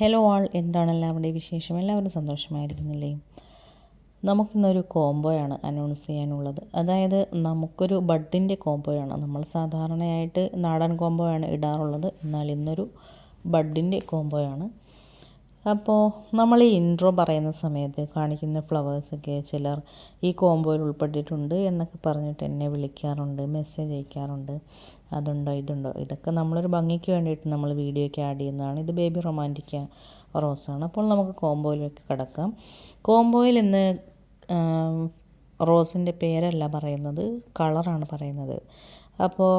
Hello ആൾ എന്താണ് എല്ലാവരുടെയും വിശേഷം? എല്ലാവരും സന്തോഷമായിരിക്കുന്നില്ലേ? നമുക്കിന്നൊരു കോംബോയാണ് അനൗൺസ് ചെയ്യാനുള്ളത്. അതായത് നമുക്കൊരു ബഡിന്റെ കോംബോയാണ്. നമ്മൾ സാധാരണയായിട്ട് നാടൻ കോംബോയാണ് ഇടാറുള്ളത്. എന്നാൽ ഇന്നൊരു ബഡിന്റെ കോംബോയാണ്. അപ്പോൾ നമ്മൾ ഈ ഇൻട്രോ പറയുന്ന സമയത്ത് കാണിക്കുന്ന ഫ്ലവേഴ്സൊക്കെ ചിലർ ഈ കോംബോയിൽ ഉൾപ്പെട്ടിട്ടുണ്ട് എന്നൊക്കെ പറഞ്ഞിട്ട് എന്നെ വിളിക്കാറുണ്ട് മെസ്സേജ് അയക്കാറുണ്ട്. അതുണ്ടോ ഇതുണ്ടോ? ഇതൊക്കെ നമ്മളൊരു ഭംഗിക്ക് വേണ്ടിയിട്ട് നമ്മൾ വീഡിയോയ്ക്ക് ആഡ് ചെയ്യുന്നതാണ്. ഇത് ബേബി റൊമാന്റിക്ക റോസാണ് അപ്പോൾ നമുക്ക് കോംബോയിലേക്ക് കിടക്കാം. കോംബോയിൽ ഇന്ന് റോസിന്റെ പേരല്ല പറയുന്നത് കളറാണ് പറയുന്നത്. അപ്പോൾ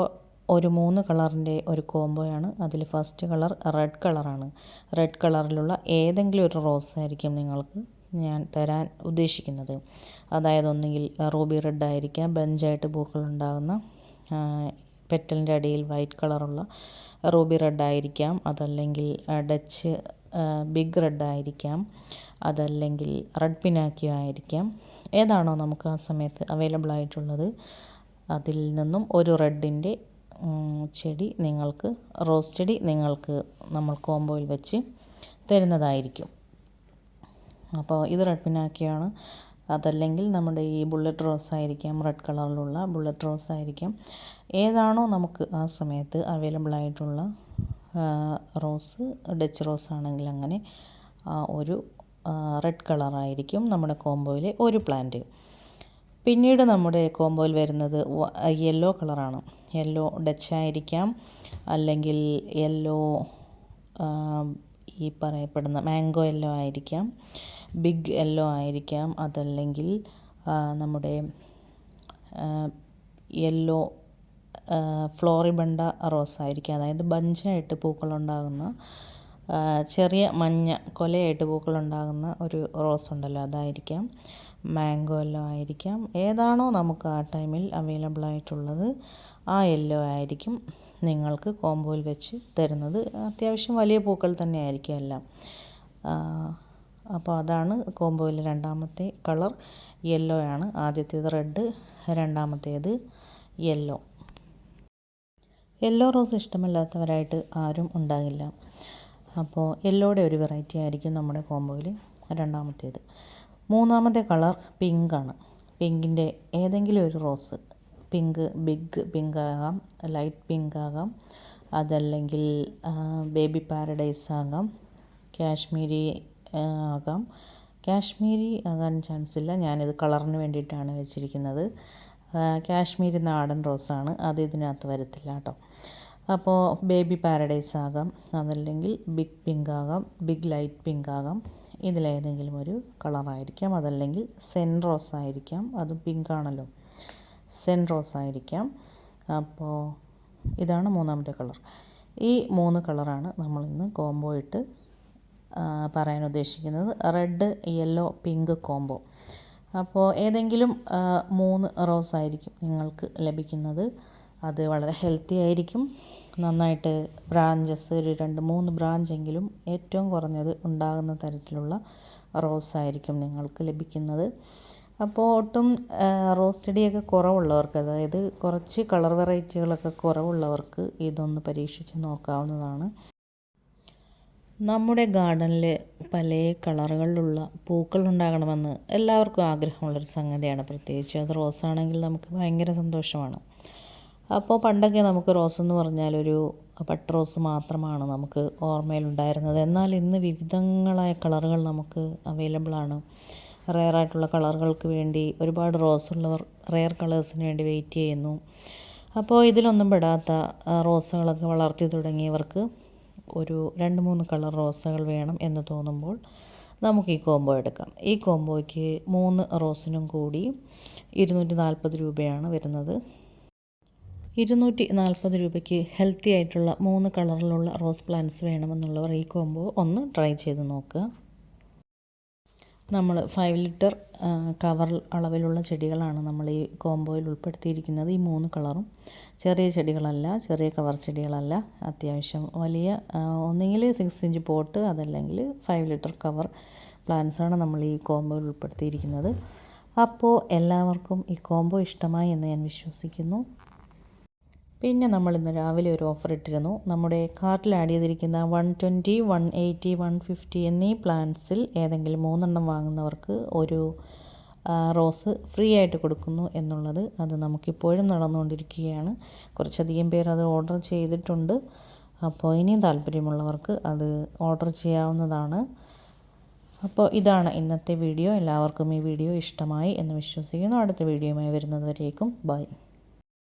ഒരു മൂന്ന് കളറിന്റെ ഒരു കോംബോയാണ്. അതിൽ ഫസ്റ്റ് കളർ റെഡ് കളറാണ്. റെഡ് കളറിലുള്ള ഏതെങ്കിലും ഒരു റോസ് ആയിരിക്കും നിങ്ങൾക്ക് ഞാൻ തരാൻ ഉദ്ദേശിക്കുന്നത്. അതായത് ഒന്നുകിൽ റൂബി റെഡ് ആയിരിക്കാം ബെഞ്ചായിട്ട് പൂക്കൾ ഉണ്ടാകുന്ന പെറ്റലിന്റെ അടിയിൽ വൈറ്റ് കളറുള്ള റൂബി റെഡ് ആയിരിക്കാം. അതല്ലെങ്കിൽ ഡച്ച് ബിഗ് റെഡ് ആയിരിക്കാം. അതല്ലെങ്കിൽ റെഡ് പിനാക്കിയോ ആയിരിക്കാം. ഏതാണോ നമുക്ക് ആ സമയത്ത് അവൈലബിൾ ആയിട്ടുള്ളത്. അതിൽ നിന്നും ഒരു റെഡിന്റെ ചെടി നിങ്ങൾക്ക് റോസ് ചെടി നിങ്ങൾക്ക് നമ്മൾ കോംബോയിൽ വെച്ച് തരുന്നതായിരിക്കും. അപ്പോൾ ഇത് റെഡ് പിനാക്കിയാണ് അതല്ലെങ്കിൽ നമ്മുടെ ഈ ബുള്ളറ്റ് റോസ് ആയിരിക്കാം റെഡ് കളറിലുള്ള ബുള്ളറ്റ് റോസ് ആയിരിക്കാം. ഏതാണോ നമുക്ക് ആ സമയത്ത് അവൈലബിൾ ആയിട്ടുള്ള റോസ് ഡച്ച് റോസ് ആണെങ്കിൽ അങ്ങനെ ഒരു റെഡ് കളറായിരിക്കും നമ്മുടെ കോംബോയിലെ ഒരു പ്ലാന്റ് പിന്നീട് നമ്മുടെ കോംബോയിൽ വരുന്നത് യെല്ലോ കളറാണ് യെല്ലോ ഡച്ച് ആയിരിക്കാം. അല്ലെങ്കിൽ യെല്ലോ ഈ പറയപ്പെടുന്ന മാംഗോ യെല്ലോ ആയിരിക്കാം. ബിഗ് യെല്ലോ ആയിരിക്കാം. അതല്ലെങ്കിൽ നമ്മുടെ യെല്ലോ ഫ്ലോറിബണ്ട റോസ് ആയിരിക്കാം. അതായത് ബഞ്ചായിട്ട് പൂക്കളുണ്ടാകുന്ന ചെറിയ മഞ്ഞ കൊലയായിട്ട് പൂക്കളുണ്ടാകുന്ന ഒരു റോസ് ഉണ്ടല്ലോ അതായിരിക്കാം. മാംഗോ എല്ലോ ആയിരിക്കാം. ഏതാണോ നമുക്ക് ആ ടൈമിൽ അവൈലബിൾ ആയിട്ടുള്ളത് ആ യെല്ലോ ആയിരിക്കും നിങ്ങൾക്ക് കോംബോയിൽ വെച്ച് തരുന്നത്. അത്യാവശ്യം വലിയ പൂക്കൾ തന്നെ ആയിരിക്കും എല്ലാം അപ്പോൾ അതാണ് കോംബോയിൽ രണ്ടാമത്തെ കളർ യെല്ലോ ആണ്. ആദ്യത്തേത് റെഡ് രണ്ടാമത്തേത് യെല്ലോ യെല്ലോ റോസ് ഇഷ്ടമല്ലാത്തവരായിട്ട് ആരും ഉണ്ടാകില്ല. അപ്പോൾ യെല്ലോയുടെ ഒരു വെറൈറ്റി ആയിരിക്കും നമ്മുടെ കോംബോയിൽ രണ്ടാമത്തേത്. മൂന്നാമത്തെ കളർ പിങ്കാണ്. പിങ്കിന്റെ ഏതെങ്കിലും ഒരു റോസ്. പിങ്ക് ബിഗ് പിങ്ക് ആകാം ലൈറ്റ് പിങ്ക് ആകാം അതല്ലെങ്കിൽ ബേബി പാരഡൈസ് ആകാം കാശ്മീരി ആകാം. കാശ്മീരി ആകാൻ ചാൻസ് ഇല്ല ഞാനിത് കളറിന് വേണ്ടിയിട്ടാണ് വെച്ചിരിക്കുന്നത്. കാശ്മീരി നാടൻ റോസാണ്. അത് ഇതിനകത്ത് വരത്തില്ല കേട്ടോ. അപ്പോൾ ബേബി പാരഡൈസ് ആകാം അതല്ലെങ്കിൽ ബിഗ് പിങ്ക് ആകാം ബിഗ് ലൈറ്റ് പിങ്ക് ആകാം ഇതിലേതെങ്കിലും ഒരു കളറായിരിക്കാം. അതല്ലെങ്കിൽ സെൻ റോസ് ആയിരിക്കാം അത് പിങ്ക് ആണല്ലോ ആയിരിക്കാം അപ്പോൾ ഇതാണ് മൂന്നാമത്തെ കളർ. ഈ മൂന്ന് കളറാണ് നമ്മളിന്ന് കോംബോ ഇട്ട് പറയാൻ ഉദ്ദേശിക്കുന്നത്. Red yellow pink combo. അപ്പോൾ ഏതെങ്കിലും മൂന്ന് റോസ് ആയിരിക്കും നിങ്ങൾക്ക് ലഭിക്കുന്നത്. അത് വളരെ ഹെൽത്തി ആയിരിക്കും. നന്നായിട്ട് ബ്രാഞ്ചസ് ഒരു രണ്ട് മൂന്ന് ബ്രാഞ്ചെങ്കിലും ഏറ്റവും കുറഞ്ഞത് ഉണ്ടാകുന്ന തരത്തിലുള്ള റോസ് ആയിരിക്കും നിങ്ങൾക്ക് ലഭിക്കുന്നത്. അപ്പോൾ ഒട്ടും റോസ് ചെടിയൊക്കെ കുറവുള്ളവർക്ക് അതായത് കുറച്ച് കളർ വെറൈറ്റികളൊക്കെ കുറവുള്ളവർക്ക് ഇതൊന്ന് പരീക്ഷിച്ച് നോക്കാവുന്നതാണ്. നമ്മുടെ ഗാർഡനിൽ പല കളറുകളിലുള്ള പൂക്കൾ ഉണ്ടാകണമെന്ന് എല്ലാവർക്കും ആഗ്രഹമുള്ളൊരു സംഗതിയാണ്. പ്രത്യേകിച്ച് അത് റോസാണെങ്കിൽ നമുക്ക് ഭയങ്കര സന്തോഷമാണ്. അപ്പോൾ പണ്ടൊക്കെ നമുക്ക് റോസ് എന്ന് പറഞ്ഞാൽ ഒരു പട്ട് റോസ് മാത്രമാണ് നമുക്ക് ഓർമ്മയിലുണ്ടായിരുന്നത്. എന്നാൽ ഇന്ന് വിവിധങ്ങളായ കളറുകൾ നമുക്ക് അവൈലബിൾ ആണ്. റെയർ ആയിട്ടുള്ള കളറുകൾക്ക് വേണ്ടി ഒരുപാട് റോസ് ഉള്ളവർ റെയർ കളേഴ്സിന് വേണ്ടി വെയിറ്റ് ചെയ്യുന്നു. അപ്പോൾ ഇതിലൊന്നും പെടാത്ത റോസുകളൊക്കെ വളർത്തി തുടങ്ങിയവർക്ക് ഒരു രണ്ട് മൂന്ന് കളർ റോസുകൾ വേണം എന്ന് തോന്നുമ്പോൾ നമുക്ക് ഈ കോംബോ എടുക്കാം. ഈ കോംബോയ്ക്ക് മൂന്ന് റോസിനും കൂടി ഇരുന്നൂറ്റി നാൽപ്പത് രൂപയാണ് വരുന്നത്. ഇരുന്നൂറ്റി നാൽപ്പത് രൂപയ്ക്ക് ഹെൽത്തി ആയിട്ടുള്ള മൂന്ന് കളറിലുള്ള റോസ് പ്ലാന്റ്സ് വേണമെന്നുള്ളവർ ഈ കോംബോ ഒന്ന് ട്രൈ ചെയ്ത് നോക്കുക നമ്മൾ ഫൈവ് ലിറ്റർ കവർ അളവിലുള്ള ചെടികളാണ് നമ്മൾ ഈ കോംബോയിൽ ഉൾപ്പെടുത്തിയിരിക്കുന്നത്. ഈ മൂന്ന് കളറും ചെറിയ ചെടികളല്ല ചെറിയ കവർ ചെടികളല്ല. അത്യാവശ്യം വലിയ ഒന്നെങ്കിൽ സിക്സ് ഇഞ്ച് പോട്ട് അതല്ലെങ്കിൽ ഫൈവ് ലിറ്റർ കവർ പ്ലാന്റ്സാണ് നമ്മൾ ഈ കോംബോയിൽ ഉൾപ്പെടുത്തിയിരിക്കുന്നത്. അപ്പോൾ എല്ലാവർക്കും ഈ കോംബോ ഇഷ്ടമായി എന്ന് ഞാൻ വിശ്വസിക്കുന്നു. പിന്നെ നമ്മൾ ഇന്ന് രാവിലെ ഒരു ഓഫർ ഇട്ടിരുന്നു. നമ്മുടെ കാർട്ടിൽ ആഡ് ചെയ്തിരിക്കുന്ന one twenty one eighty one fifty എന്നീ പ്ലാൻസിൽ ഏതെങ്കിലും മൂന്നെണ്ണം വാങ്ങുന്നവർക്ക് ഒരു റോസ് ഫ്രീ ആയിട്ട് കൊടുക്കുന്നു എന്നുള്ളത് അത് നമുക്കിപ്പോഴും നടന്നുകൊണ്ടിരിക്കുകയാണ്. കുറച്ചധികം പേർ അത് ഓർഡർ ചെയ്തിട്ടുണ്ട്. അപ്പോൾ ഇനിയും താല്പര്യമുള്ളവർക്ക് അത് ഓർഡർ ചെയ്യാവുന്നതാണ്. അപ്പോൾ ഇതാണ് ഇന്നത്തെ വീഡിയോ എല്ലാവർക്കും ഈ വീഡിയോ ഇഷ്ടമായി എന്ന് വിശ്വസിക്കുന്നു. അടുത്ത വീഡിയോയുമായി വരുന്നത് വരേക്കും ബൈ